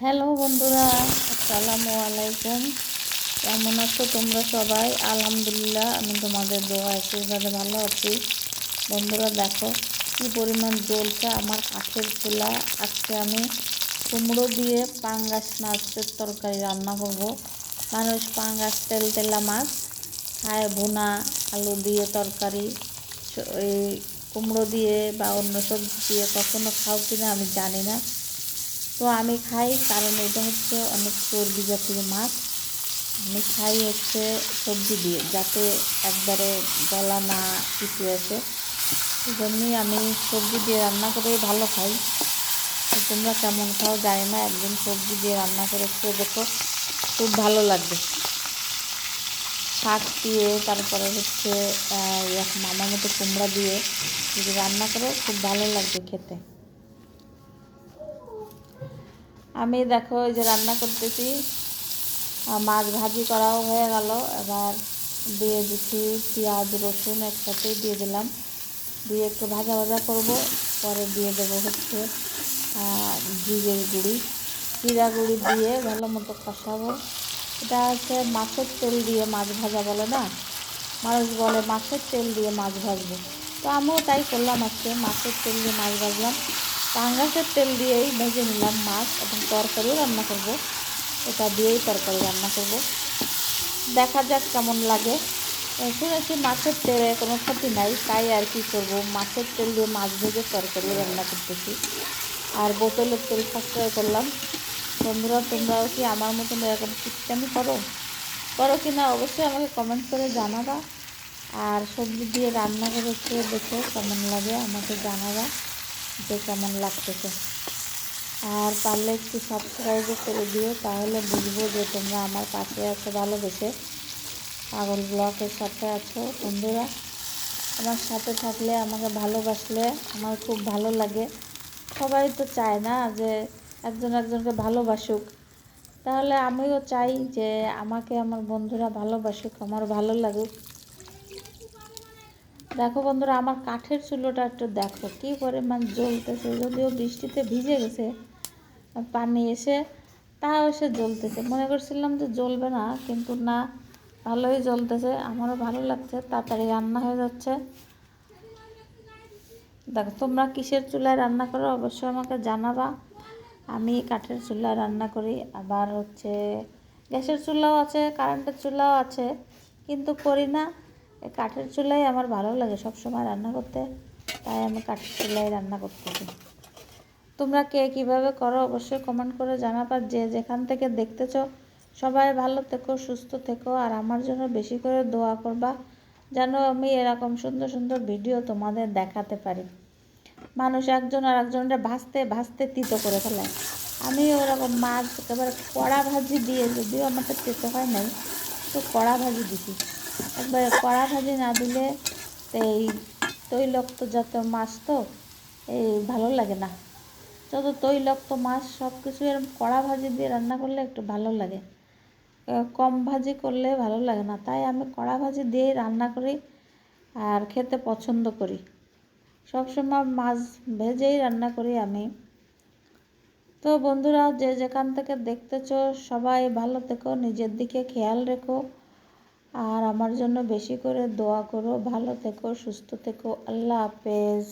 Hello বন্ধুরা, আসসালামু আলাইকুম। কেমন আছো তোমরা সবাই? আলহামদুলিল্লাহ, আমি তোমাদের দোয়া আশীর্বাদে ভালো আছি। বন্ধুরা, দেখো কি পরিমাণ জ্বলছে আমার কাঠের চুলা। আজকে আমি কুমড়ো দিয়ে পাঙ্গাস মাছের তরকারি রান্না করব। মানুষ পাঙ্গাস তেল, তেলা মাছ খায়, ভুনা, আলু দিয়ে তরকারি। এই কুমড়ো দিয়ে বা অন্য সবজি দিয়ে কখনো খাও কিনা আমি জানি না। তো আমি খাই, কারণ এটা হচ্ছে অনেক চর্বি জাতীয় মাছ। আমি খাই হচ্ছে সবজি দিয়ে, যাতে একবারে গলা না কিছু আসে। এই আমি সবজি দিয়ে রান্না করে ভালো খাই। তোমরা কেমন খাও জানি না, একদিন সবজি দিয়ে রান্না করে খেয়ে দেখো, খুব ভালো লাগবে। শাক দিয়ে, তারপরে হচ্ছে এক মামা মতো কুমড়া দিয়ে যদি রান্না করো, খুব ভালো লাগবে খেতে। আমি দেখো এই যে রান্না করতেছি। মাছ ভাজি করাও হয়ে গেল। এবার দিয়ে দিচ্ছি পেঁয়াজ, রসুন একসাথে দিয়ে দিলাম। দিয়ে একটু ভাজা ভাজা করব, পরে দিয়ে দেবো হচ্ছে জিরের গুঁড়ি। জিরা গুঁড়ি দিয়ে ভালো মতো কষাবো। এটা হচ্ছে মাছের তেল দিয়ে মাছ ভাজা বলে না? মানুষ বলে মাছের তেল দিয়ে মাছ ভাজবো। তো আমিও তাই করলাম আজকে, মাছের তেল দিয়ে মাছ ভাজলাম। পাঙ্গাসের তেল দিয়েই ভেজে নিলাম মাছ এবং তরকারিও রান্না করব। এটা দিয়েই তরকারি রান্না করব। দেখা যাক কেমন লাগে। শুনেছি মাছের তেলে কোনো ক্ষতি নাই, তাই আর কি করব? মাছের তেল দিয়ে মাছ ভেজে তরকারি রান্না করতেছি। আর বোতলের তেল সাশ্রয় করলাম। বন্ধুরা, তোমরাও কি আমার মতন এরকম সিস্টেমই করো? করো কি না? অবশ্যই আমাকে কমেন্ট করে জানাবা। আর সবজি দিয়ে রান্না করে খেয়ে দেখো কেমন লাগে আমাকে জানাবা। যে কেমন লাগতেছে। আর পারলে একটু সাবস্ক্রাইবও করে দিও, তাহলে বুঝব যে তোমরা আমার পাশে আছো, ভালোবেসে। পাগল ব্লকের সাথে আছো বন্ধুরা। আমার সাথে থাকলে, আমাকে ভালোবাসলে আমার খুব ভালো লাগে। সবাই তো চায় না যে একজন একজনকে ভালোবাসুক। তাহলে আমিও চাই যে আমাকে আমার বন্ধুরা ভালোবাসুক, আমার ভালো লাগুক। দেখো বন্ধুরা, আমার কাঠের চুলোটা একটু দেখো কী পরিমাণ জ্বলতেছে। যদিও বৃষ্টিতে ভিজে গেছে পানি এসে তাও এসে জ্বলতেছে। মনে করছিলাম যে জ্বলবে না, কিন্তু না, ভালোই জ্বলতেছে। আমারও ভালো লাগছে, তাড়াতাড়ি রান্না হয়ে যাচ্ছে। দেখো, তোমরা কিসের চুলায় রান্না করো অবশ্যই আমাকে জানাবা। আমি কাঠের চুলায় রান্না করি। আবার হচ্ছে গ্যাসের চুলাও আছে, কারেন্টের চুলাও আছে, কিন্তু করি না। এই কাঠের চুলাই আমার ভালো লাগে সব সময় রান্না করতে, তাই আমি কাঠের চুলাই রান্না করতেছি। তোমরা কে কীভাবে করো অবশ্যই কমেন্ট করে জানাবা। যে যেখান থেকে দেখতেছো, সবাই ভালো থেকো, সুস্থ থেকো, আর আমার জন্য বেশি করে দোয়া করবা, যেন আমি এরকম সুন্দর সুন্দর ভিডিও তোমাদের দেখাতে পারি। মানুষ একজন আর একজনের ভাজতে ভাজতে তিতো করে ফেলে আমি ওরকম মাছ, একেবারে কড়া ভাজি দিয়ে, যদিও আমাকে তেতো হয় নাই, তো কড়া ভাজি দিছি। একবারে কড়া ভাজি না দিলে এই তৈলক্ত জাতীয় মাছ তো এই ভালো লাগে না। যত তৈলক্ত মাছ সব কিছু এরকম কড়া ভাজি দিয়ে রান্না করলে একটু ভালো লাগে। কম ভাজি করলে ভালো লাগে না। তাই আমি কড়া ভাজি দিয়েই রান্না করি আর খেতে পছন্দ করি। সবসময় মাছ ভেজেই রান্না করি আমি। তো বন্ধুরা, যে যেখান থেকে দেখতেছো, সবাই ভালো থেকো, নিজের দিকে খেয়াল রেখো। আর আমার জন্য বেশি করে দোয়া করো ভালো থেকো সুস্থ থেকো। আল্লাহ হাফেজ।